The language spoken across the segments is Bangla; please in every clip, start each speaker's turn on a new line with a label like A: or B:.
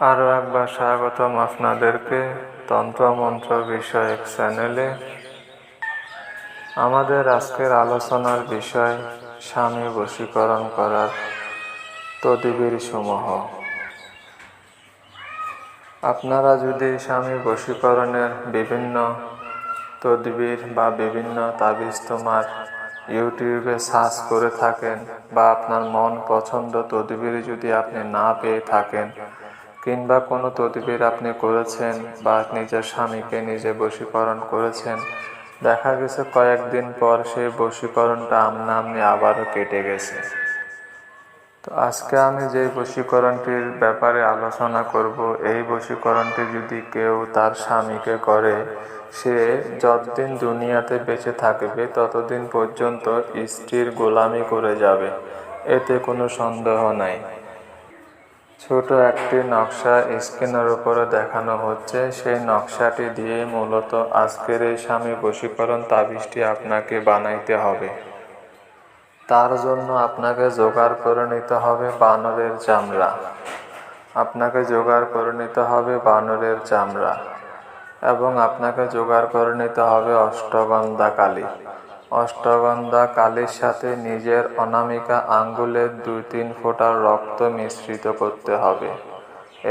A: আরও একবার স্বাগতম আপনাদেরকে তন্ত্রমন্ত্র বিষয়ক চ্যানেলে। আমাদের আজকের আলোচনার বিষয় স্বামী বশীকরণ করার তদবির সমূহ। আপনারা যদি স্বামী বশীকরণের বিভিন্ন তদবির বা বিভিন্ন তাবিজ তোমার ইউটিউবে সার্চ করে থাকেন বা আপনার মন পছন্দ তদবির যদি আপনি না পেয়ে থাকেন কিংবা কোনো তদবির আপনি করেছেন বা নিজের স্বামীকে নিজে বশীকরণ করেছেন, দেখা গেছে কয়েকদিন পর সেই বশীকরণটা আমনা আমনি আবারও কেটে গেছে। তো আজকে আমি যে বশীকরণটির ব্যাপারে আলোচনা করব, এই বশীকরণটি যদি কেউ তার স্বামীকে করে, সে যতদিন দুনিয়াতে বেঁচে থাকবে, ততদিন পর্যন্ত স্ত্রীর গোলামি করে যাবে। এতে কোনো সন্দেহ নাই। ছোট একটি নকশা স্ক্রিনের উপরে দেখানো হচ্ছে। সেই নকশাটি দিয়ে মূলত আজকের এই স্বামী বশীকরণ তাবিজটি আপনাকে বানাইতে হবে। তার জন্য আপনাকে জোগাড় করে নিতে হবে বানরের চামড়া। আপনাকে জোগাড় করে নিতে হবে বানরের চামড়া। এবং আপনাকে জোগাড় করে নিতে হবে অষ্টগন্ধা কালী। অষ্টগন্ধা কালীর সাথে নিজের অনামিকা আঙ্গুলের দুই তিন ফোঁটার রক্ত মিশ্রিত করতে হবে।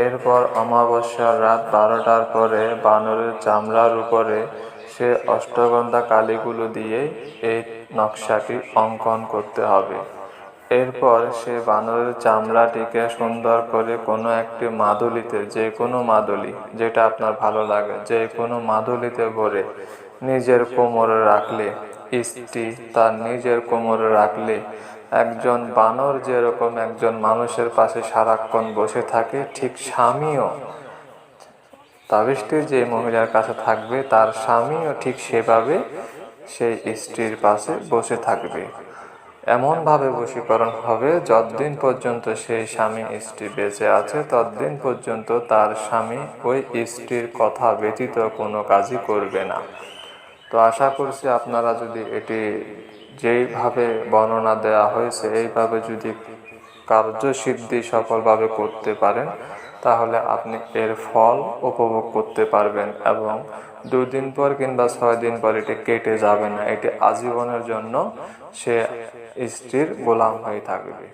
A: এরপর অমাবস্যার রাত বারোটার পরে বানরের চামড়ার উপরে সে অষ্টগন্ধা কালীগুলো দিয়ে এই নকশাটি অঙ্কন করতে হবে। এরপর সে বানরের চামড়াটিকে সুন্দর করে কোনো একটি মাদুলিতে, যে কোনো মাদুলি যেটা আপনার ভালো লাগে, যে কোনো মাদুলিতে ভরে নিজের কোমরে রাখলে স্ত্রী তার নিজের কোমরে রাখলে একজন বানর যেরকম একজন মানুষের পাশে সারাক্ষণ বসে থাকে, ঠিক স্বামীও। তাবিজটি যে মহিলার কাছে থাকবে, তার স্বামীও ঠিক সেভাবে সেই স্ত্রীর পাশে বসে থাকবে। এমনভাবে বশীকরণ হবে, যতদিন পর্যন্ত সেই স্বামী স্ত্রী বেঁচে আছে, ততদিন পর্যন্ত তার স্বামী ওই স্ত্রীর কথা ব্যতীত কোনো কাজই করবে না। তো আশা করছি আপনারা যদি এটি যেইভাবে বর্ণনা দেওয়া হয়েছে, এইভাবে যদি কার্যসিদ্ধি সফলভাবে করতে পারেন, তাহলে আপনি এর ফল উপভোগ করতে পারবেন এবং দুদিন পর কিংবা ছয় দিন পর এটি কেটে যাবে না। এটি আজীবনের জন্য সে স্ত্রীর গোলাম হয়ে থাকবে।